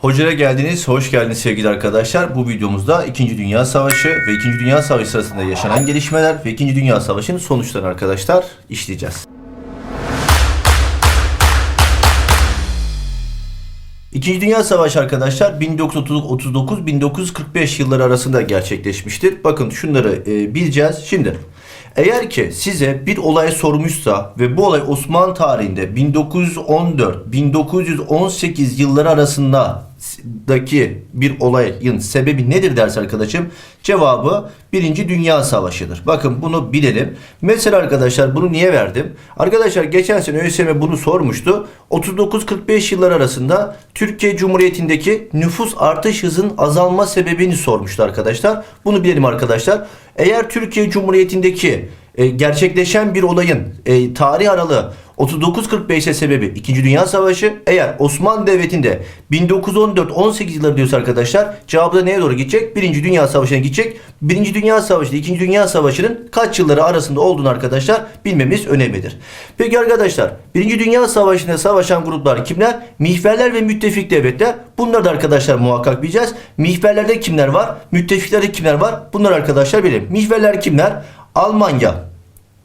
Hoca'ya geldiniz, hoş geldiniz sevgili arkadaşlar. Bu videomuzda 2. Dünya Savaşı ve 2. Dünya Savaşı sırasında yaşanan gelişmeler ve 2. Dünya Savaşı'nın sonuçlarını arkadaşlar işleyeceğiz. İkinci Dünya Savaşı arkadaşlar 1939-1945 yılları arasında gerçekleşmiştir. Bakın şunları e, bileceğiz. Şimdi eğer ki size bir olay sormuşsa ve bu olay Osmanlı tarihinde 1914-1918 yılları arasındaki bir olayın sebebi nedir derse arkadaşım cevabı Birinci Dünya Savaşı'dır. Bakın bunu bilelim. Mesela arkadaşlar bunu niye verdim? Arkadaşlar geçen sene ÖSYM bunu sormuştu. 39-45 yıllar arasında Türkiye Cumhuriyeti'ndeki nüfus artış hızının azalma sebebini sormuştu arkadaşlar. Bunu bilelim arkadaşlar. Eğer Türkiye Cumhuriyeti'ndeki e, gerçekleşen bir olayın e, tarih aralığı 39-45'e sebebi 2. Dünya Savaşı. Eğer Osmanlı Devleti'nde 1914-18 yılları diyorsa arkadaşlar cevabı da neye doğru gidecek? 1. Dünya Savaşı'na gidecek. 1. Dünya Savaşı ile 2. Dünya Savaşı'nın kaç yılları arasında olduğunu arkadaşlar bilmemiz önemlidir. Peki arkadaşlar 1. Dünya Savaşı'nda savaşan gruplar kimler? Mihverler ve müttefik devletler. Bunları da arkadaşlar muhakkak bileceğiz. Mihverlerde kimler var? Müttefiklerde kimler var? Bunları arkadaşlar bilelim. Mihverler kimler? Almanya,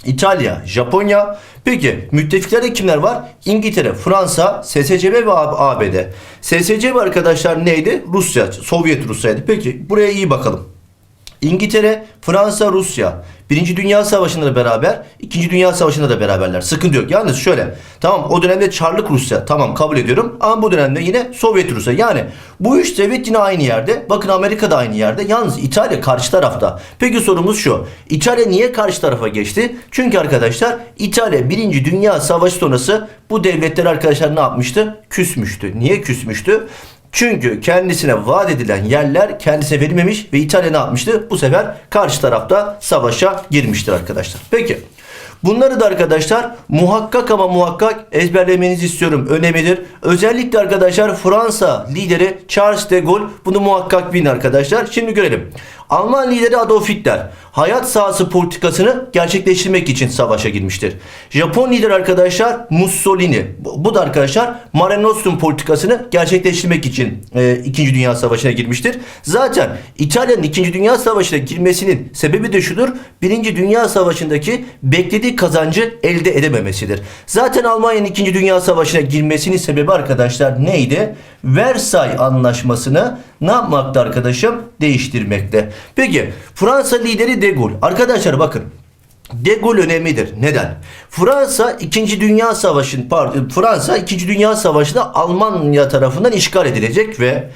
İtalya, Japonya. Peki müttefiklerde kimler var? İngiltere, Fransa, SSCB ve ABD. SSCB arkadaşlar neydi? Rusya, Sovyet Rusya'ydı. Peki buraya iyi bakalım. İngiltere, Fransa, Rusya. Birinci Dünya Savaşı'nda da beraber, İkinci Dünya Savaşı'nda da beraberler. Sıkıntı yok. Yalnız şöyle. Tamam o dönemde Çarlık Rusya. Tamam kabul ediyorum. Ama bu dönemde yine Sovyet Rusya. Yani bu üç devlet yine aynı yerde. Bakın Amerika da aynı yerde. Yalnız İtalya karşı tarafta. Peki sorumuz şu. İtalya niye karşı tarafa geçti? Çünkü arkadaşlar İtalya Birinci Dünya Savaşı sonrası bu devletler arkadaşlar ne yapmıştı? Küsmüştü. Niye küsmüştü? Çünkü kendisine vaat edilen yerler kendisine verilmemiş ve İtalya ne yapmıştı? Bu sefer karşı tarafta savaşa girmiştir arkadaşlar. Peki. Bunları da arkadaşlar muhakkak ama muhakkak ezberlemenizi istiyorum. Önemlidir. Özellikle arkadaşlar Fransa lideri Charles de Gaulle bunu muhakkak bilin arkadaşlar. Şimdi görelim. Alman lideri Adolf Hitler hayat sahası politikasını gerçekleştirmek için savaşa girmiştir. Japon lider arkadaşlar Mussolini. Bu da arkadaşlar Mare Nostrum politikasını gerçekleştirmek için e, 2. Dünya Savaşı'na girmiştir. Zaten İtalya'nın 2. Dünya Savaşı'na girmesinin sebebi de şudur. 1. Dünya Savaşı'ndaki beklediği kazancı elde edememesidir. Zaten Almanya'nın 2. Dünya Savaşı'na girmesinin sebebi arkadaşlar neydi? Versay Anlaşması'nı ne yapmakta arkadaşım? Değiştirmekte. Peki Fransa lideri de Gaulle. Arkadaşlar bakın De Gaulle önemlidir. Neden? Fransa 2. Dünya Savaşı'nın Fransa 2. Dünya Savaşı'nda Almanya tarafından işgal edilecek ve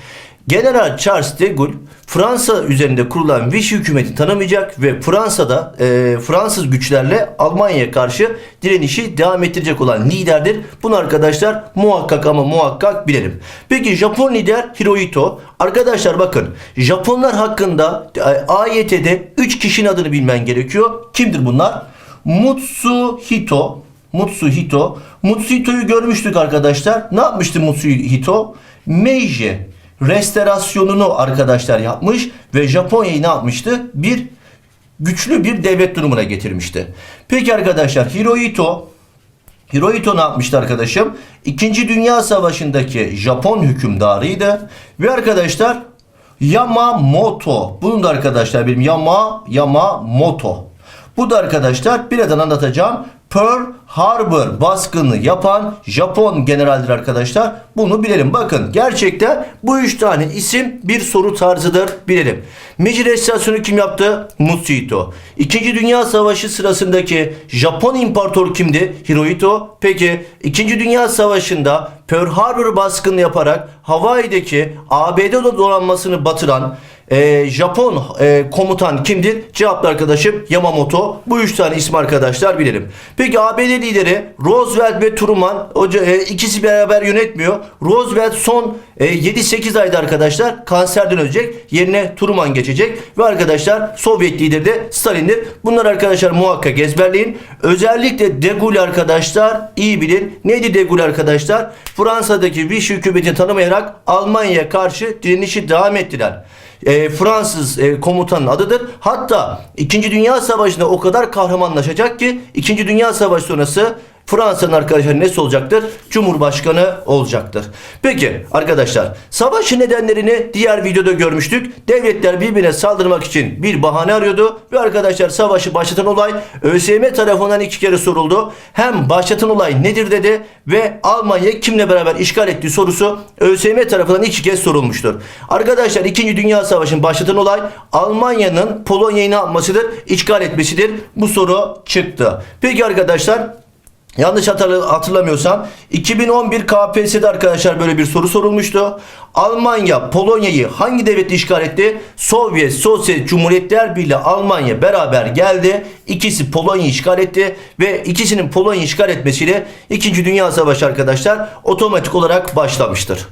General Charles de Gaulle Fransa üzerinde kurulan Vichy hükümeti tanımayacak ve Fransa'da e, Fransız güçlerle Almanya'ya karşı direnişi devam ettirecek olan liderdir. Bunu arkadaşlar muhakkak ama muhakkak bilelim. Peki Japon lider Hirohito. Arkadaşlar bakın Japonlar hakkında e, AYT'de 3 kişinin adını bilmen gerekiyor. Kimdir bunlar? Mutsuhito. Mutsuhito. Mutsuhito'yu görmüştük arkadaşlar. Ne yapmıştı Mutsuhito? Meiji restorasyonunu arkadaşlar yapmış ve Japonya'yı ne yapmıştı? Bir güçlü bir devlet durumuna getirmişti. Peki arkadaşlar Hirohito Hirohito ne yapmıştı arkadaşım? İkinci Dünya Savaşı'ndaki Japon hükümdarıydı. Ve arkadaşlar Yamamoto. Bunu da arkadaşlar benim Yama Yamamoto. Bu da arkadaşlar birazdan anlatacağım. Pearl Harbor baskını yapan Japon generaldir arkadaşlar. Bunu bilelim. Bakın gerçekten bu üç tane isim bir soru tarzıdır. Bilelim. Meiji Restorasyonu kim yaptı? Mutsuhito. İkinci Dünya Savaşı sırasındaki Japon imparator kimdi? Hirohito. Peki İkinci Dünya Savaşı'nda Pearl Harbor baskını yaparak Hawaii'deki ABD donanmasını batıran e, Japon e, komutan kimdir? Cevaplı arkadaşım Yamamoto. Bu üç tane isim arkadaşlar bilelim. Peki ABD lideri Roosevelt ve Truman hoca, e, ikisi beraber yönetmiyor. Roosevelt son e, 7-8 ayda arkadaşlar kanserden ölecek. Yerine Truman geçecek. Ve arkadaşlar Sovyet lideri de Stalin'dir. Bunlar arkadaşlar muhakkak ezberleyin. Özellikle De Gaulle arkadaşlar iyi bilin. Neydi De Gaulle arkadaşlar? Fransa'daki Vichy hükümetini tanımayarak Almanya'ya karşı direnişi devam ettiler e, Fransız e, komutanın adıdır. Hatta 2. Dünya Savaşı'nda o kadar kahramanlaşacak ki 2. Dünya Savaşı sonrası Fransa'nın arkadaşlar nesi olacaktır? Cumhurbaşkanı olacaktır. Peki arkadaşlar savaşın nedenlerini diğer videoda görmüştük. Devletler birbirine saldırmak için bir bahane arıyordu. Ve arkadaşlar savaşı başlatan olay ÖSYM tarafından iki kere soruldu. Hem başlatan olay nedir dedi ve Almanya kimle beraber işgal ettiği sorusu ÖSYM tarafından iki kez sorulmuştur. Arkadaşlar 2. Dünya Savaşı'nın başlatan olay Almanya'nın Polonya'yı ne yapmasıdır? İşgal etmesidir. Bu soru çıktı. Peki arkadaşlar Yanlış hatırla- hatırlamıyorsam 2011 KPSS'de arkadaşlar böyle bir soru sorulmuştu. Almanya Polonya'yı hangi devlet işgal etti? Sovyet Sosyalist Cumhuriyetler Birliği Almanya beraber geldi. İkisi Polonya'yı işgal etti ve ikisinin Polonya'yı işgal etmesiyle 2. Dünya Savaşı arkadaşlar otomatik olarak başlamıştır.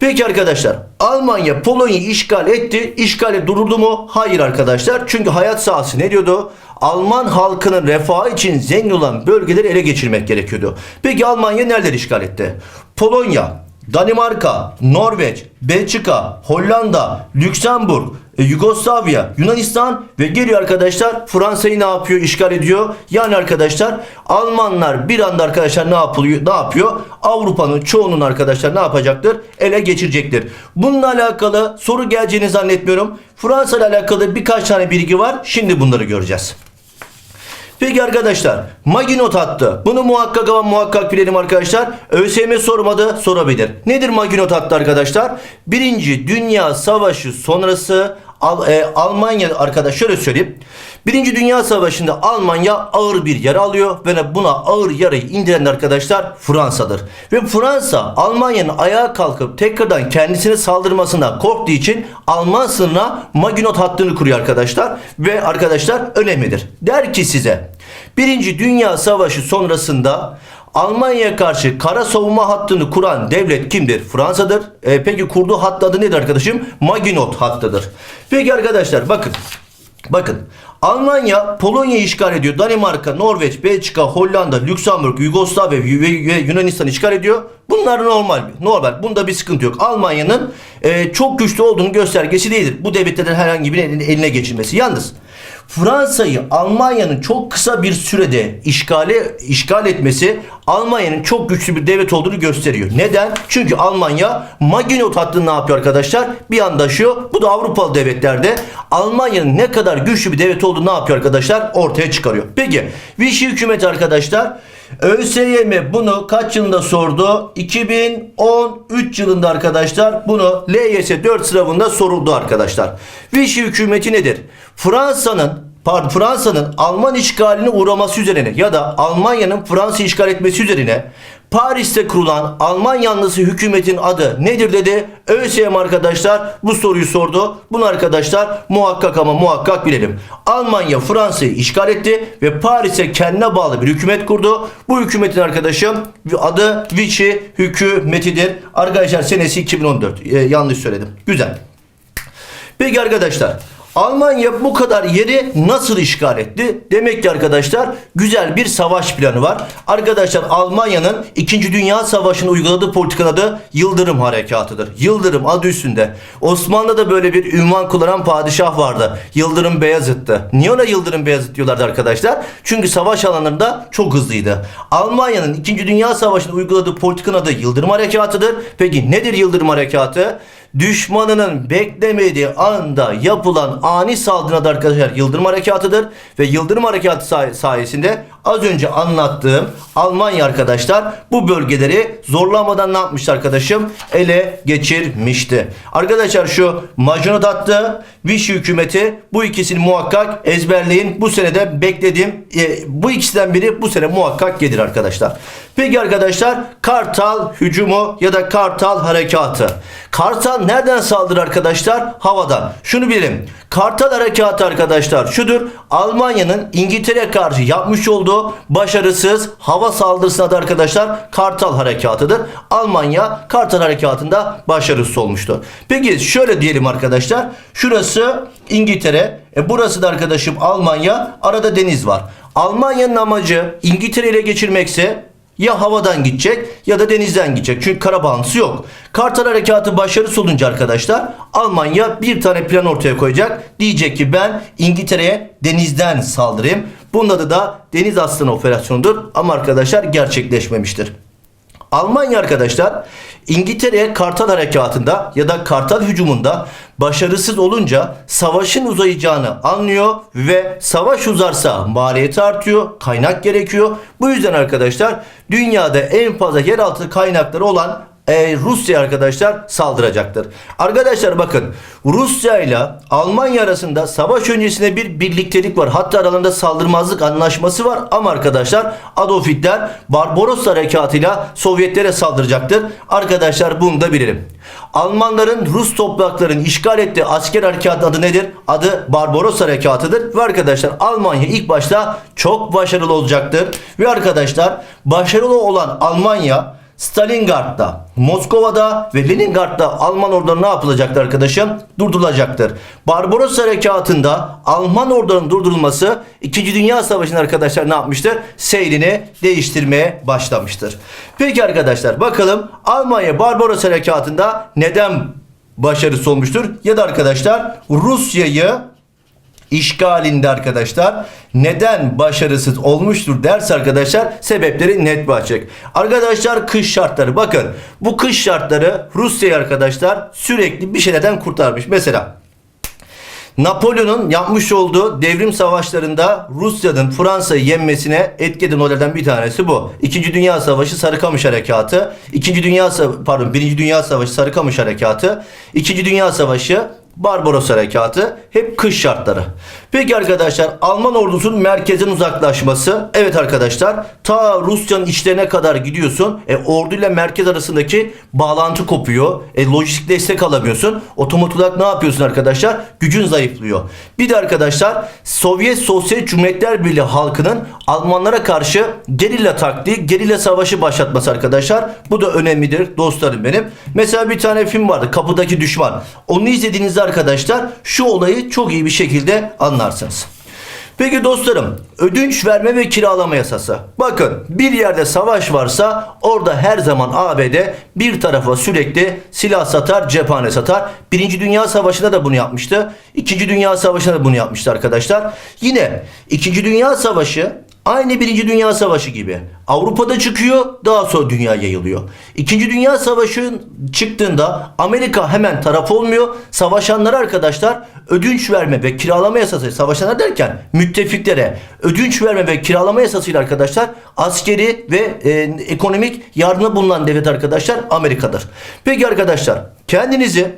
Peki arkadaşlar Almanya Polonya'yı işgal etti. İşgale duruldu mu? Hayır arkadaşlar. Çünkü hayat sahası ne diyordu? Alman halkının refahı için zengin olan bölgeleri ele geçirmek gerekiyordu. Peki Almanya nereleri işgal etti? Polonya, Danimarka, Norveç, Belçika, Hollanda, Lüksemburg, e, Yugoslavya, Yunanistan ve geliyor arkadaşlar Fransa'yı ne yapıyor? işgal ediyor. Yani arkadaşlar Almanlar bir anda arkadaşlar ne yapılıyor? Ne yapıyor? Avrupa'nın çoğunun arkadaşlar ne yapacaktır? Ele geçirecektir. Bununla alakalı soru geleceğini zannetmiyorum. Fransa ile alakalı birkaç tane bilgi var. Şimdi bunları göreceğiz. Peki arkadaşlar Maginot hattı. Bunu muhakkak ama muhakkak bilelim arkadaşlar. ÖSYM sormadı sorabilir. Nedir Maginot hattı arkadaşlar? Birinci Dünya Savaşı sonrası Al- e, Almanya arkadaş şöyle söyleyeyim. Birinci Dünya Savaşı'nda Almanya ağır bir yara alıyor ve buna ağır yarayı indiren arkadaşlar Fransa'dır. Ve Fransa Almanya'nın ayağa kalkıp tekrardan kendisine saldırmasından korktuğu için Alman sınırına Maginot hattını kuruyor arkadaşlar. Ve arkadaşlar önemlidir. Der ki size Birinci Dünya Savaşı sonrasında Almanya'ya karşı kara savunma hattını kuran devlet kimdir? Fransa'dır. E, peki kurduğu hatt adı nedir arkadaşım? Maginot hattıdır. Peki arkadaşlar bakın. Bakın Almanya Polonya'yı işgal ediyor. Danimarka, Norveç, Belçika, Hollanda, Lüksemburg, Yugoslavya ve Yunanistan işgal ediyor. Bunlar normal. Normal. Bunda bir sıkıntı yok. Almanya'nın e, çok güçlü olduğunu göstergesi değildir. Bu devletlerin herhangi birinin eline, geçirmesi. Yalnız Fransa'yı Almanya'nın çok kısa bir sürede işgale işgal etmesi Almanya'nın çok güçlü bir devlet olduğunu gösteriyor. Neden? Çünkü Almanya Maginot hattını ne yapıyor arkadaşlar? Bir anda şu. Bu da Avrupalı devletlerde Almanya'nın ne kadar güçlü bir devlet olduğunu ne yapıyor arkadaşlar? Ortaya çıkarıyor. Peki Vichy hükümeti arkadaşlar ÖSYM bunu kaç yılında sordu? 2013 yılında arkadaşlar bunu LYS 4 sınavında soruldu arkadaşlar. Vichy hükümeti nedir? Fransa'nın pardon Fransa'nın Alman işgaline uğraması üzerine ya da Almanya'nın Fransa işgal etmesi üzerine Paris'te kurulan Alman yanlısı hükümetin adı nedir dedi. ÖSYM arkadaşlar bu soruyu sordu. Bunu arkadaşlar muhakkak ama muhakkak bilelim. Almanya Fransa'yı işgal etti ve Paris'e kendine bağlı bir hükümet kurdu. Bu hükümetin arkadaşım adı Vichy hükümetidir. Arkadaşlar senesi 2014. Ee, yanlış söyledim. Güzel. Peki arkadaşlar Almanya bu kadar yeri nasıl işgal etti? Demek ki arkadaşlar güzel bir savaş planı var. Arkadaşlar Almanya'nın 2. Dünya Savaşı'nda uyguladığı politikanın adı Yıldırım Harekatı'dır. Yıldırım adı üstünde. Osmanlı'da böyle bir ünvan kullanan padişah vardı. Yıldırım Beyazıt'tı. Niye ona Yıldırım Beyazıt diyorlardı arkadaşlar? Çünkü savaş alanlarında çok hızlıydı. Almanya'nın 2. Dünya Savaşı'nda uyguladığı politikanın adı Yıldırım Harekatı'dır. Peki nedir Yıldırım Harekatı? Düşmanının beklemediği anda yapılan ani saldırıda arkadaşlar Yıldırım Harekatı'dır. Ve Yıldırım Harekatı say- sayesinde az önce anlattığım Almanya arkadaşlar bu bölgeleri zorlamadan ne yapmıştı arkadaşım? Ele geçirmişti. Arkadaşlar şu Maginot hattı, Vichy hükümeti bu ikisini muhakkak ezberleyin. Bu senede beklediğim e, bu ikisinden biri bu sene muhakkak gelir arkadaşlar. Peki arkadaşlar Kartal hücumu ya da Kartal harekatı. Kartal nereden saldırır arkadaşlar? Havadan. Şunu bilelim. Kartal harekatı arkadaşlar şudur. Almanya'nın İngiltere'ye karşı yapmış olduğu başarısız hava saldırısına da arkadaşlar Kartal harekatıdır. Almanya Kartal harekatında başarısız olmuştu. Peki şöyle diyelim arkadaşlar. Şurası İngiltere. E burası da arkadaşım Almanya. Arada deniz var. Almanya'nın amacı İngiltere ile geçirmekse Ya havadan gidecek ya da denizden gidecek. Çünkü kara bağlantısı yok. Kartal Harekatı başarısız olunca arkadaşlar Almanya bir tane plan ortaya koyacak. Diyecek ki ben İngiltere'ye denizden saldırayım. Bunun adı da Deniz Aslanı Operasyonu'dur. Ama arkadaşlar gerçekleşmemiştir. Almanya arkadaşlar İngiltere'ye Kartal Harekatı'nda ya da Kartal hücumunda başarısız olunca savaşın uzayacağını anlıyor ve savaş uzarsa maliyeti artıyor, kaynak gerekiyor. Bu yüzden arkadaşlar dünyada en fazla yeraltı kaynakları olan e, Rusya arkadaşlar saldıracaktır. Arkadaşlar bakın Rusya ile Almanya arasında savaş öncesinde bir birliktelik var. Hatta aralarında saldırmazlık anlaşması var. Ama arkadaşlar Adolf Hitler Barbaros harekatıyla Sovyetlere saldıracaktır. Arkadaşlar bunu da bilelim. Almanların Rus topraklarını işgal ettiği asker harekatı adı nedir? Adı Barbaros Harekatı'dır. Ve arkadaşlar Almanya ilk başta çok başarılı olacaktır. Ve arkadaşlar başarılı olan Almanya Stalingrad'da, Moskova'da ve Leningrad'da Alman orduları ne yapılacaktır arkadaşım? Durdurulacaktır. Barbaros Harekatı'nda Alman ordularının durdurulması 2. Dünya Savaşı'nın arkadaşlar ne yapmıştır? Seyrini değiştirmeye başlamıştır. Peki arkadaşlar bakalım Almanya Barbaros Harekatı'nda neden başarısı olmuştur? Ya da arkadaşlar Rusya'yı işgalinde arkadaşlar neden başarısız olmuştur derse arkadaşlar sebepleri net açık. Arkadaşlar kış şartları bakın bu kış şartları Rusya'yı arkadaşlar sürekli bir şeylerden kurtarmış. Mesela Napolyon'un yapmış olduğu devrim savaşlarında Rusya'nın Fransa'yı yenmesine etki eden bir tanesi bu. İkinci Dünya Savaşı Sarıkamış Harekatı, İkinci Dünya Sa- pardon Birinci Dünya Savaşı Sarıkamış Harekatı, İkinci Dünya Savaşı Barbaros Harekatı hep kış şartları. Peki arkadaşlar Alman ordusunun merkezden uzaklaşması. Evet arkadaşlar ta Rusya'nın içlerine kadar gidiyorsun. E, orduyla merkez arasındaki bağlantı kopuyor. E, lojistik destek alamıyorsun. Otomatik olarak ne yapıyorsun arkadaşlar? Gücün zayıflıyor. Bir de arkadaşlar Sovyet Sosyalist Cumhuriyetler Birliği halkının Almanlara karşı gerilla taktiği, gerilla savaşı başlatması arkadaşlar. Bu da önemlidir dostlarım benim. Mesela bir tane film vardı Kapıdaki Düşman. Onu izlediğinizde arkadaşlar şu olayı çok iyi bir şekilde anlarsınız. Peki dostlarım ödünç verme ve kiralama yasası. Bakın bir yerde savaş varsa orada her zaman ABD bir tarafa sürekli silah satar, cephane satar. Birinci Dünya Savaşı'nda da bunu yapmıştı. İkinci Dünya Savaşı'nda da bunu yapmıştı arkadaşlar. Yine İkinci Dünya Savaşı Aynı Birinci Dünya Savaşı gibi. Avrupa'da çıkıyor, daha sonra dünya yayılıyor. İkinci Dünya Savaşı çıktığında Amerika hemen taraf olmuyor. Savaşanlar arkadaşlar ödünç verme ve kiralama yasası, savaşanlar derken müttefiklere ödünç verme ve kiralama yasasıyla arkadaşlar askeri ve e, ekonomik yardımda bulunan devlet arkadaşlar Amerika'dır. Peki arkadaşlar kendinizi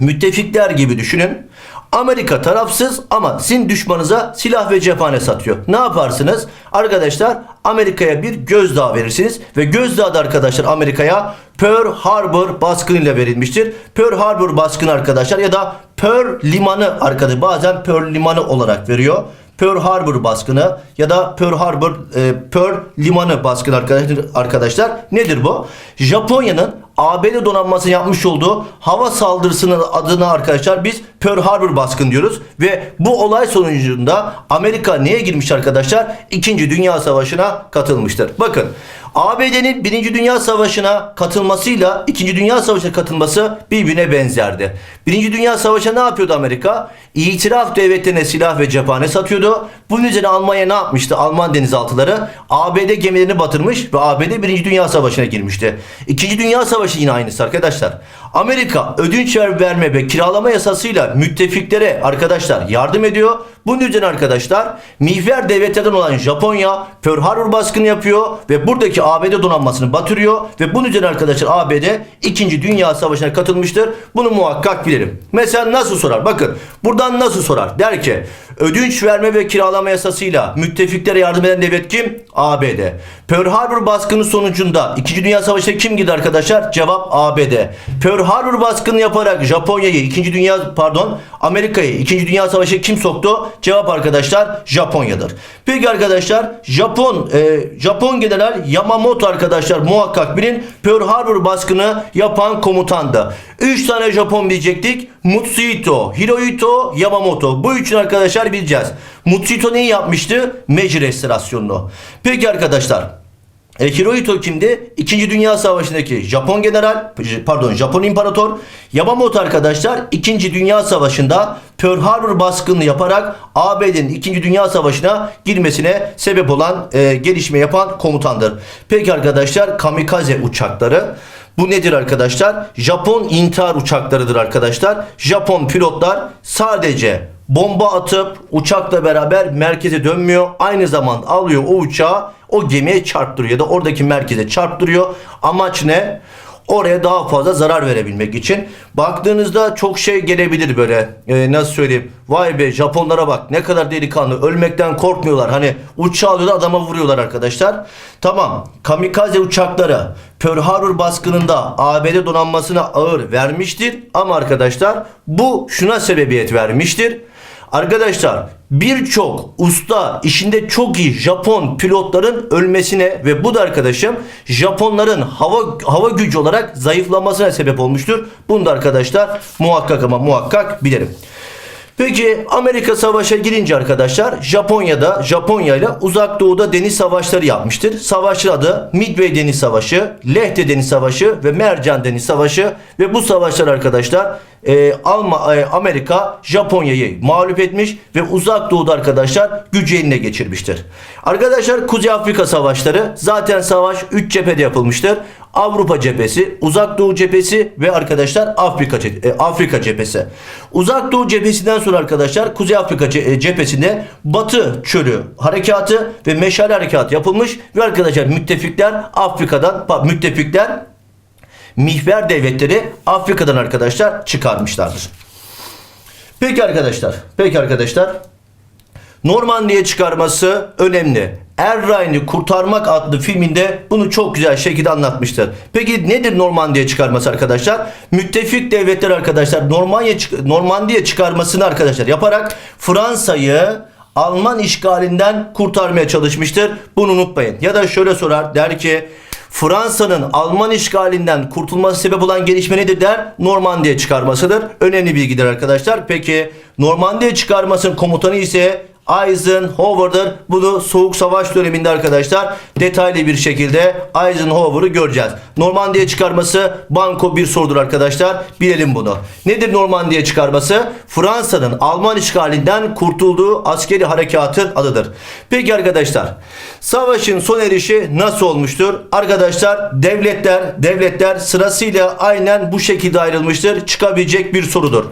müttefikler gibi düşünün. Amerika tarafsız ama sizin düşmanınıza silah ve cephane satıyor. Ne yaparsınız? Arkadaşlar Amerika'ya bir gözdağı verirsiniz ve gözdağı da arkadaşlar Amerika'ya Pearl Harbor baskınıyla verilmiştir. Pearl Harbor baskını arkadaşlar ya da Pearl Limanı arkadaşlar bazen Pearl Limanı olarak veriyor. Pearl Harbor baskını ya da Pearl Harbor e, Pearl Limanı baskını arkadaşlar, arkadaşlar nedir bu? Japonya'nın ABD donanması yapmış olduğu hava saldırısının adına arkadaşlar biz Pearl Harbor baskın diyoruz ve bu olay sonucunda Amerika neye girmiş arkadaşlar? İkinci Dünya Savaşı'na katılmıştır. Bakın ABD'nin Birinci Dünya Savaşı'na katılmasıyla İkinci Dünya Savaşı'na katılması birbirine benzerdi. Birinci Dünya Savaşı'na ne yapıyordu Amerika? İtiraf devletlerine silah ve cephane satıyordu. Bunun üzerine Almanya ne yapmıştı? Alman denizaltıları ABD gemilerini batırmış ve ABD Birinci Dünya Savaşı'na girmişti. İkinci Dünya Savaşı yine aynısı arkadaşlar. Amerika ödünç verme ve kiralama yasasıyla müttefiklere arkadaşlar yardım ediyor. Bunun üzerine arkadaşlar mihver devletlerden olan Japonya Pearl Harbor baskını yapıyor ve buradaki ABD donanmasını batırıyor ve bunun üzerine arkadaşlar ABD 2. Dünya Savaşı'na katılmıştır. Bunu muhakkak bilirim. Mesela nasıl sorar? Bakın buradan nasıl sorar? Der ki ödünç verme ve kiralama yasasıyla müttefiklere yardım eden devlet kim? ABD. Pearl Harbor baskını sonucunda 2. Dünya Savaşı'na kim girdi arkadaşlar? Cevap ABD. Pearl Harbor baskını yaparak Japonya'yı 2. Dünya pardon Amerika'yı 2. Dünya Savaşı'na kim soktu? Cevap arkadaşlar Japonya'dır. Peki arkadaşlar Japon e, Japon General Yamamoto arkadaşlar muhakkak bilin Pearl Harbor baskını yapan komutandı. 3 tane Japon bilecektik. Mutsuhito, Hirohito, Yamamoto. Bu üçün arkadaşlar bileceğiz. Mutsuhito neyi yapmıştı? Meiji restorasyonunu. Peki arkadaşlar E, Hirohito kimdi? İkinci Dünya Savaşı'ndaki Japon general, pardon Japon imparator. Yamamoto arkadaşlar İkinci Dünya Savaşı'nda Pearl Harbor baskını yaparak ABD'nin İkinci Dünya Savaşı'na girmesine sebep olan, e, gelişme yapan komutandır. Peki arkadaşlar kamikaze uçakları. Bu nedir arkadaşlar? Japon intihar uçaklarıdır arkadaşlar. Japon pilotlar sadece bomba atıp uçakla beraber merkeze dönmüyor. Aynı zamanda alıyor o uçağı o gemiye çarptırıyor ya da oradaki merkeze çarptırıyor. Amaç ne? Oraya daha fazla zarar verebilmek için. Baktığınızda çok şey gelebilir böyle. Ee, nasıl söyleyeyim? Vay be Japonlara bak ne kadar delikanlı. Ölmekten korkmuyorlar. Hani uçağı alıyorlar adama vuruyorlar arkadaşlar. Tamam. Kamikaze uçakları Pearl Harbor baskınında ABD donanmasına ağır vermiştir. Ama arkadaşlar bu şuna sebebiyet vermiştir. Arkadaşlar birçok usta işinde çok iyi Japon pilotların ölmesine ve bu da arkadaşım Japonların hava hava gücü olarak zayıflamasına sebep olmuştur. Bunu da arkadaşlar muhakkak ama muhakkak bilirim. Peki Amerika savaşa girince arkadaşlar Japonya'da Japonya ile uzak doğuda deniz savaşları yapmıştır. Savaşın adı Midway Deniz Savaşı, Lehte Deniz Savaşı ve Mercan Deniz Savaşı ve bu savaşlar arkadaşlar e, Alma, e, Amerika Japonya'yı mağlup etmiş ve uzak doğuda arkadaşlar gücü eline geçirmiştir. Arkadaşlar Kuzey Afrika Savaşları zaten savaş 3 cephede yapılmıştır. Avrupa cephesi, Uzak Doğu cephesi ve arkadaşlar Afrika e, Afrika cephesi. Uzak Doğu cephesinden sonra arkadaşlar Kuzey Afrika e, cephesinde Batı çölü harekatı ve meşale harekatı yapılmış ve arkadaşlar müttefikler Afrika'dan müttefikler mihver devletleri Afrika'dan arkadaşlar çıkarmışlardır. Peki arkadaşlar, peki arkadaşlar. Normandiya çıkarması önemli. Er Ryan'ı Kurtarmak adlı filminde bunu çok güzel şekilde anlatmıştır. Peki nedir Normandiya çıkarması arkadaşlar? Müttefik devletler arkadaşlar Normandiya, Normandiya çıkarmasını arkadaşlar yaparak Fransa'yı Alman işgalinden kurtarmaya çalışmıştır. Bunu unutmayın. Ya da şöyle sorar der ki Fransa'nın Alman işgalinden kurtulması sebep olan gelişme nedir der? Normandiya çıkarmasıdır. Önemli bilgidir arkadaşlar. Peki Normandiya çıkarmasının komutanı ise Eisenhower'dır. Bunu Soğuk Savaş döneminde arkadaşlar detaylı bir şekilde Eisenhower'ı göreceğiz. Normandiya çıkarması banko bir sorudur arkadaşlar. Bilelim bunu. Nedir Normandiya çıkarması? Fransa'nın Alman işgalinden kurtulduğu askeri harekatın adıdır. Peki arkadaşlar savaşın son erişi nasıl olmuştur? Arkadaşlar devletler devletler sırasıyla aynen bu şekilde ayrılmıştır. Çıkabilecek bir sorudur.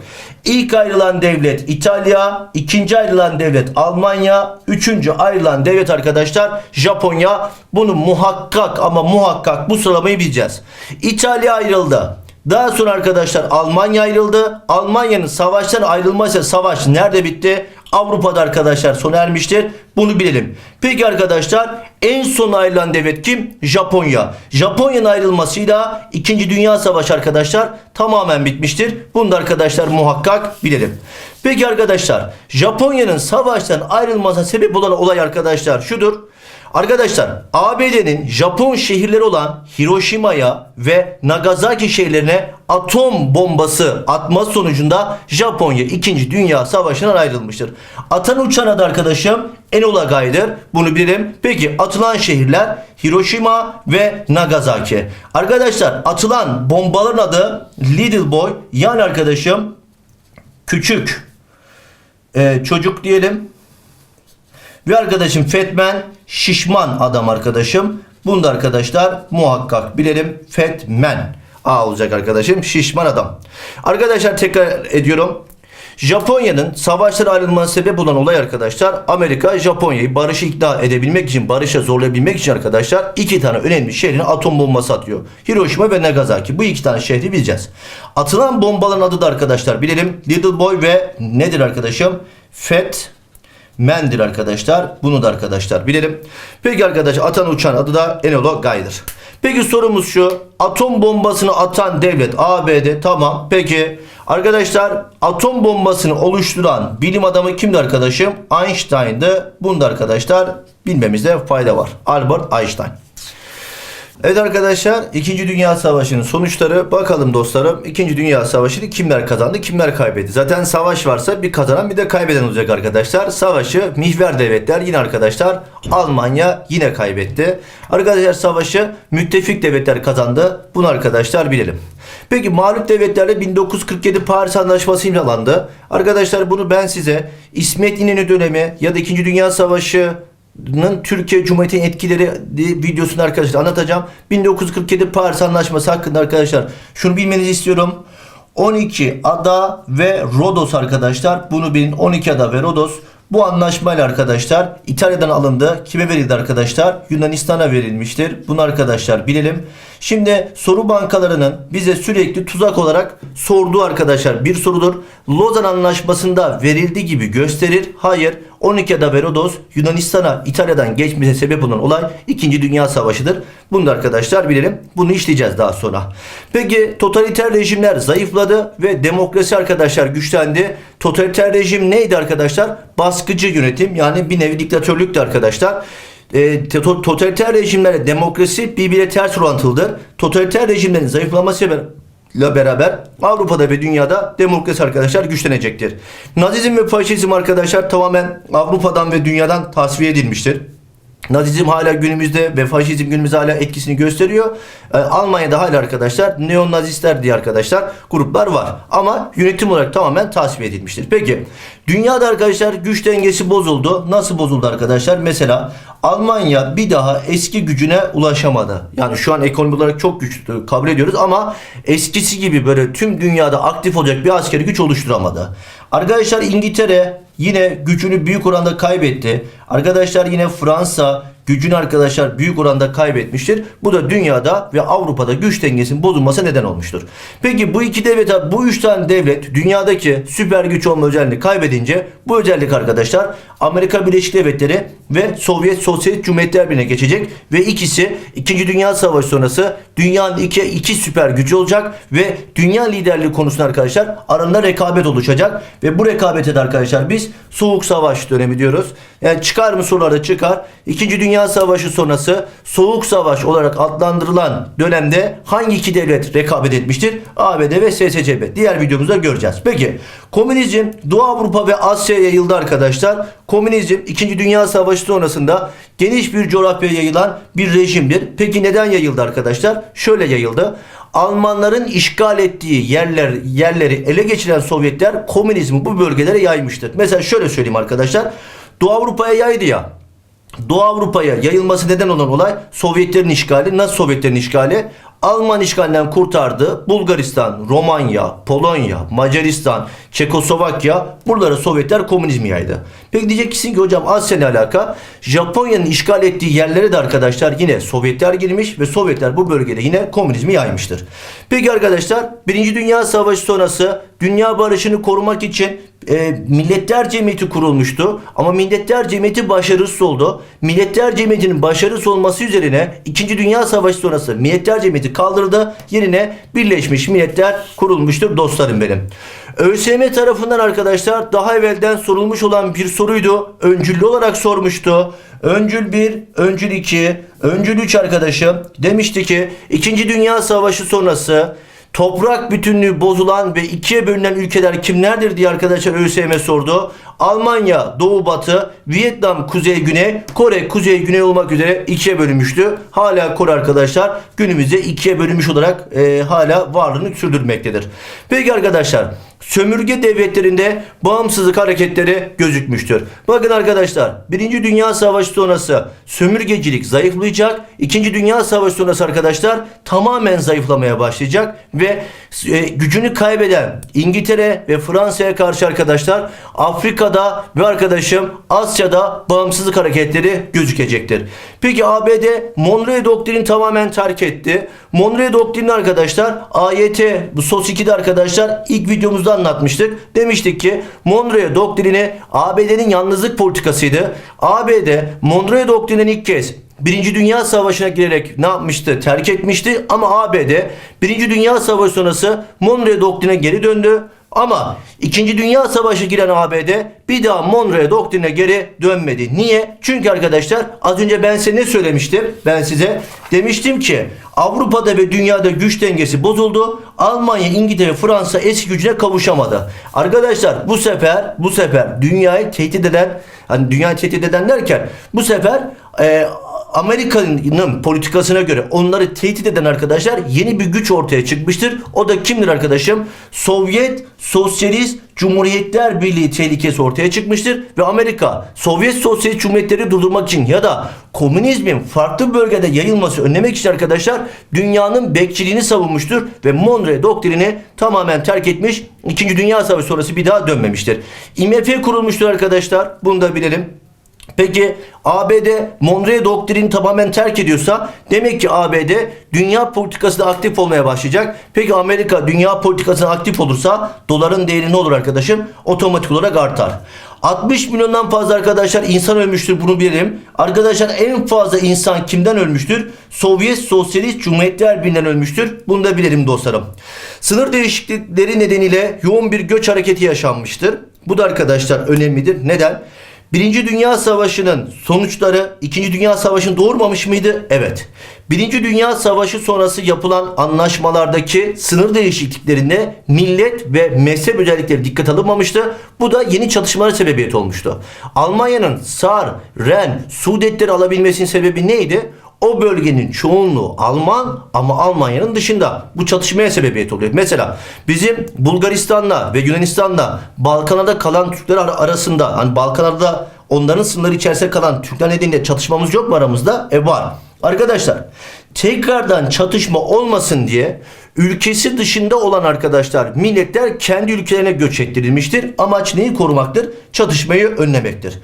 İlk ayrılan devlet İtalya, ikinci ayrılan devlet Almanya, üçüncü ayrılan devlet arkadaşlar Japonya. Bunu muhakkak ama muhakkak bu sıralamayı bileceğiz. İtalya ayrıldı. Daha sonra arkadaşlar Almanya ayrıldı. Almanya'nın savaştan ayrılması savaş nerede bitti? Avrupa'da arkadaşlar sona ermiştir. Bunu bilelim. Peki arkadaşlar en son ayrılan devlet kim? Japonya. Japonya'nın ayrılmasıyla 2. Dünya Savaşı arkadaşlar tamamen bitmiştir. Bunu da arkadaşlar muhakkak bilelim. Peki arkadaşlar Japonya'nın savaştan ayrılmasına sebep olan olay arkadaşlar şudur. Arkadaşlar ABD'nin Japon şehirleri olan Hiroşima'ya ve Nagasaki şehirlerine atom bombası atma sonucunda Japonya 2. Dünya Savaşı'ndan ayrılmıştır. Atan uçan adı arkadaşım Enola Gay'dır. Bunu bilelim. Peki atılan şehirler Hiroşima ve Nagasaki. Arkadaşlar atılan bombaların adı Little Boy yani arkadaşım küçük e, çocuk diyelim. Ve arkadaşım Fetman şişman adam arkadaşım. Bunu da arkadaşlar muhakkak bilelim. Fetman. A olacak arkadaşım. Şişman adam. Arkadaşlar tekrar ediyorum. Japonya'nın savaştan ayrılmasına sebep olan olay arkadaşlar Amerika Japonya'yı barışı ikna edebilmek için barışa zorlayabilmek için arkadaşlar iki tane önemli şehrin atom bombası atıyor. Hiroşima ve Nagasaki. Bu iki tane şehri bileceğiz. Atılan bombaların adı da arkadaşlar bilelim. Little Boy ve nedir arkadaşım? Fat Men'dir arkadaşlar. Bunu da arkadaşlar bilelim. Peki arkadaşlar atan uçan adı da Enola Gay'dır. Peki sorumuz şu. Atom bombasını atan devlet ABD tamam. Peki arkadaşlar atom bombasını oluşturan bilim adamı kimdi arkadaşım? Einstein'dı. Bunu da arkadaşlar bilmemizde fayda var. Albert Einstein. Evet arkadaşlar 2. Dünya Savaşı'nın sonuçları bakalım dostlarım. 2. Dünya Savaşı'nı kimler kazandı kimler kaybetti. Zaten savaş varsa bir kazanan bir de kaybeden olacak arkadaşlar. Savaşı mihver devletler yine arkadaşlar Almanya yine kaybetti. Arkadaşlar savaşı müttefik devletler kazandı. Bunu arkadaşlar bilelim. Peki mağlup devletlerle 1947 Paris Anlaşması imzalandı. Arkadaşlar bunu ben size İsmet İnönü dönemi ya da 2. Dünya Savaşı Türkiye Cumhuriyeti'nin etkileri videosunu arkadaşlar anlatacağım. 1947 Paris Anlaşması hakkında arkadaşlar şunu bilmenizi istiyorum. 12 ada ve Rodos arkadaşlar. Bunu bilin 12 ada ve Rodos. Bu anlaşmayla arkadaşlar İtalya'dan alındı. Kime verildi arkadaşlar? Yunanistan'a verilmiştir. Bunu arkadaşlar bilelim. Şimdi soru bankalarının bize sürekli tuzak olarak sorduğu arkadaşlar bir sorudur. Lozan Anlaşması'nda verildiği gibi gösterir. Hayır. 12 ada ve Rodos Yunanistan'a İtalya'dan geçmesine sebep olan olay 2. Dünya Savaşı'dır. Bunu da arkadaşlar bilelim. Bunu işleyeceğiz daha sonra. Peki totaliter rejimler zayıfladı ve demokrasi arkadaşlar güçlendi. Totaliter rejim neydi arkadaşlar? Baskıcı yönetim yani bir nevi diktatörlüktü arkadaşlar e, totaliter rejimlerle demokrasi birbirine ters orantılıdır. Totaliter rejimlerin zayıflamasıyla beraber Avrupa'da ve dünyada demokrasi arkadaşlar güçlenecektir. Nazizm ve faşizm arkadaşlar tamamen Avrupa'dan ve dünyadan tasfiye edilmiştir. Nazizm hala günümüzde ve faşizm günümüzde hala etkisini gösteriyor. Ee, Almanya'da hala arkadaşlar neonazistler diye arkadaşlar gruplar var. Ama yönetim olarak tamamen tasfiye edilmiştir. Peki dünyada arkadaşlar güç dengesi bozuldu. Nasıl bozuldu arkadaşlar? Mesela Almanya bir daha eski gücüne ulaşamadı. Yani şu an ekonomi olarak çok güçlü kabul ediyoruz ama eskisi gibi böyle tüm dünyada aktif olacak bir askeri güç oluşturamadı. Arkadaşlar İngiltere yine gücünü büyük oranda kaybetti. Arkadaşlar yine Fransa gücünü arkadaşlar büyük oranda kaybetmiştir. Bu da dünyada ve Avrupa'da güç dengesinin bozulması neden olmuştur. Peki bu iki devlet, bu üç tane devlet dünyadaki süper güç olma özelliğini kaybedince bu özellik arkadaşlar Amerika Birleşik Devletleri ve Sovyet Sosyalist Cumhuriyetler Birliği'ne geçecek ve ikisi 2. Dünya Savaşı sonrası dünyanın iki, iki süper gücü olacak ve dünya liderliği konusunda arkadaşlar aralarında rekabet oluşacak ve bu rekabete de arkadaşlar biz Soğuk Savaş dönemi diyoruz. Yani çıkar mı sorularda çıkar. 2. Dünya Savaşı sonrası Soğuk Savaş olarak adlandırılan dönemde hangi iki devlet rekabet etmiştir? ABD ve SSCB. Diğer videomuzda göreceğiz. Peki komünizm Doğu Avrupa ve Asya'ya yayıldı arkadaşlar. Komünizm 2. Dünya Savaşı sonrasında geniş bir coğrafyaya yayılan bir rejimdir. Peki neden yayıldı arkadaşlar? Şöyle yayıldı. Almanların işgal ettiği yerler yerleri ele geçiren Sovyetler komünizmi bu bölgelere yaymıştır. Mesela şöyle söyleyeyim arkadaşlar. Doğu Avrupa'ya yaydı ya. Doğu Avrupa'ya yayılması neden olan olay Sovyetlerin işgali. Nasıl Sovyetlerin işgali? Alman işgalinden kurtardı. Bulgaristan, Romanya, Polonya, Macaristan, Çekoslovakya buralara Sovyetler komünizmi yaydı. Peki diyeceksin ki hocam Asya ne alaka? Japonya'nın işgal ettiği yerlere de arkadaşlar yine Sovyetler girmiş ve Sovyetler bu bölgede yine komünizmi yaymıştır. Peki arkadaşlar Birinci Dünya Savaşı sonrası dünya barışını korumak için e, Milletler Cemiyeti kurulmuştu. Ama Milletler Cemiyeti başarısız oldu. Milletler Cemiyeti'nin başarısız olması üzerine 2. Dünya Savaşı sonrası Milletler Cemiyeti kaldırıldı. Yerine Birleşmiş Milletler kurulmuştur dostlarım benim. ÖSYM tarafından arkadaşlar daha evvelden sorulmuş olan bir soruydu. Öncüllü olarak sormuştu. Öncül 1, öncül 2, öncül 3 arkadaşım demişti ki 2. Dünya Savaşı sonrası Toprak bütünlüğü bozulan ve ikiye bölünen ülkeler kimlerdir diye arkadaşlar ÖSYM sordu. Almanya doğu batı, Vietnam kuzey güney, Kore kuzey güney olmak üzere ikiye bölünmüştü. Hala Kore arkadaşlar günümüzde ikiye bölünmüş olarak e, hala varlığını sürdürmektedir. Peki arkadaşlar sömürge devletlerinde bağımsızlık hareketleri gözükmüştür. Bakın arkadaşlar Birinci Dünya Savaşı sonrası sömürgecilik zayıflayacak. İkinci Dünya Savaşı sonrası arkadaşlar tamamen zayıflamaya başlayacak ve e, gücünü kaybeden İngiltere ve Fransa'ya karşı arkadaşlar Afrika'da ve arkadaşım Asya'da bağımsızlık hareketleri gözükecektir. Peki ABD Monroe doktrini tamamen terk etti. Monroe doktrini arkadaşlar AYT bu SOS 2'de arkadaşlar ilk videomuzda anlatmıştık. Demiştik ki Monroe doktrini ABD'nin yalnızlık politikasıydı. ABD Monroe doktrinin ilk kez Birinci Dünya Savaşı'na girerek ne yapmıştı? Terk etmişti ama ABD Birinci Dünya Savaşı sonrası Monroe doktrine geri döndü. Ama 2. Dünya Savaşı giren ABD bir daha Monroe doktrine geri dönmedi. Niye? Çünkü arkadaşlar az önce ben size ne söylemiştim? Ben size demiştim ki Avrupa'da ve dünyada güç dengesi bozuldu. Almanya, İngiltere, Fransa eski gücüne kavuşamadı. Arkadaşlar bu sefer bu sefer dünyayı tehdit eden hani dünyayı tehdit eden derken bu sefer e, Amerika'nın politikasına göre onları tehdit eden arkadaşlar yeni bir güç ortaya çıkmıştır. O da kimdir arkadaşım? Sovyet Sosyalist Cumhuriyetler Birliği tehlikesi ortaya çıkmıştır ve Amerika Sovyet Sosyalist Cumhuriyetleri durdurmak için ya da komünizmin farklı bölgede yayılması önlemek için arkadaşlar dünyanın bekçiliğini savunmuştur ve Monroe doktrini tamamen terk etmiş. İkinci Dünya Savaşı sonrası bir daha dönmemiştir. IMF kurulmuştur arkadaşlar. Bunu da bilelim. Peki ABD Monroe doktrini tamamen terk ediyorsa demek ki ABD dünya politikasında aktif olmaya başlayacak. Peki Amerika dünya politikasında aktif olursa doların değeri ne olur arkadaşım? Otomatik olarak artar. 60 milyondan fazla arkadaşlar insan ölmüştür bunu bilelim. Arkadaşlar en fazla insan kimden ölmüştür? Sovyet Sosyalist Cumhuriyetler Birliği'nden ölmüştür. Bunu da bilelim dostlarım. Sınır değişiklikleri nedeniyle yoğun bir göç hareketi yaşanmıştır. Bu da arkadaşlar önemlidir. Neden? Birinci Dünya Savaşı'nın sonuçları İkinci Dünya Savaşı'nı doğurmamış mıydı? Evet. Birinci Dünya Savaşı sonrası yapılan anlaşmalardaki sınır değişikliklerinde millet ve mezhep özellikleri dikkat alınmamıştı. Bu da yeni çatışmalara sebebiyet olmuştu. Almanya'nın Sar, Ren, Sudetleri alabilmesinin sebebi neydi? O bölgenin çoğunluğu Alman ama Almanya'nın dışında. Bu çatışmaya sebebiyet oluyor. Mesela bizim Bulgaristan'la ve Yunanistan'la Balkanlarda kalan Türkler ar- arasında hani Balkanlarda onların sınırları içerisinde kalan Türkler nedeniyle çatışmamız yok mu aramızda? E var. Arkadaşlar tekrardan çatışma olmasın diye ülkesi dışında olan arkadaşlar milletler kendi ülkelerine göç ettirilmiştir. Amaç neyi korumaktır? Çatışmayı önlemektir.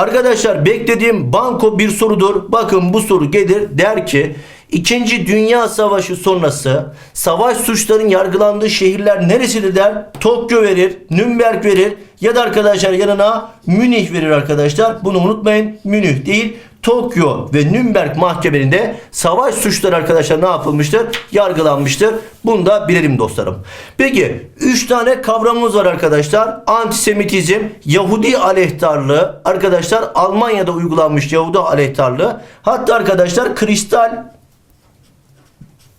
Arkadaşlar beklediğim banko bir sorudur. Bakın bu soru gelir der ki İkinci Dünya Savaşı sonrası savaş suçlarının yargılandığı şehirler neresidir der. Tokyo verir, Nürnberg verir ya da arkadaşlar yanına Münih verir arkadaşlar. Bunu unutmayın. Münih değil. Tokyo ve Nürnberg mahkemelerinde savaş suçları arkadaşlar ne yapılmıştır? Yargılanmıştır. Bunu da bilelim dostlarım. Peki 3 tane kavramımız var arkadaşlar. Antisemitizm, Yahudi aleyhtarlığı, arkadaşlar Almanya'da uygulanmış Yahudi aleyhtarlığı. Hatta arkadaşlar kristal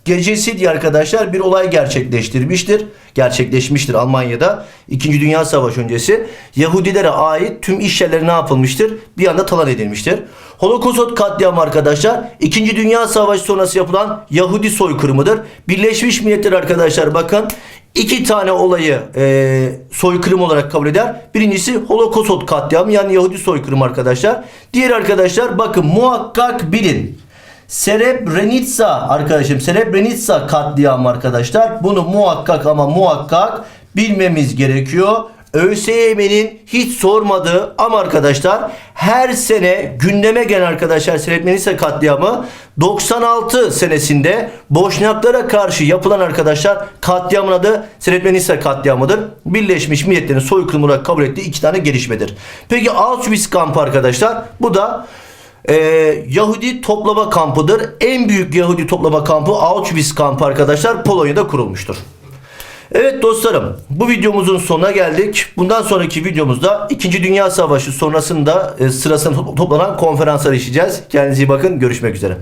gecesi diye arkadaşlar bir olay gerçekleştirmiştir. Gerçekleşmiştir Almanya'da. İkinci Dünya Savaşı öncesi. Yahudilere ait tüm iş yerleri ne yapılmıştır? Bir anda talan edilmiştir. Holocaust katliamı arkadaşlar İkinci Dünya Savaşı sonrası yapılan Yahudi soykırımıdır. Birleşmiş Milletler arkadaşlar bakın iki tane olayı e, soykırım olarak kabul eder. Birincisi Holocaust katliamı yani Yahudi soykırımı arkadaşlar. Diğer arkadaşlar bakın muhakkak bilin. Srebrenica arkadaşım Srebrenica katliamı arkadaşlar. Bunu muhakkak ama muhakkak bilmemiz gerekiyor. ÖSYM'nin hiç sormadığı ama arkadaşlar her sene gündeme gelen arkadaşlar Srebrenica katliamı 96 senesinde Boşnaklara karşı yapılan arkadaşlar katliamın adı Srebrenica katliamıdır. Birleşmiş Milletler'in soykırım olarak kabul ettiği iki tane gelişmedir. Peki Auschwitz kampı arkadaşlar bu da ee, Yahudi toplama kampıdır. En büyük Yahudi toplama kampı Auschwitz kampı arkadaşlar Polonya'da kurulmuştur. Evet dostlarım bu videomuzun sonuna geldik. Bundan sonraki videomuzda 2. Dünya Savaşı sonrasında e, sırasında to- toplanan konferanslar işleyeceğiz. Kendinize iyi bakın. Görüşmek üzere.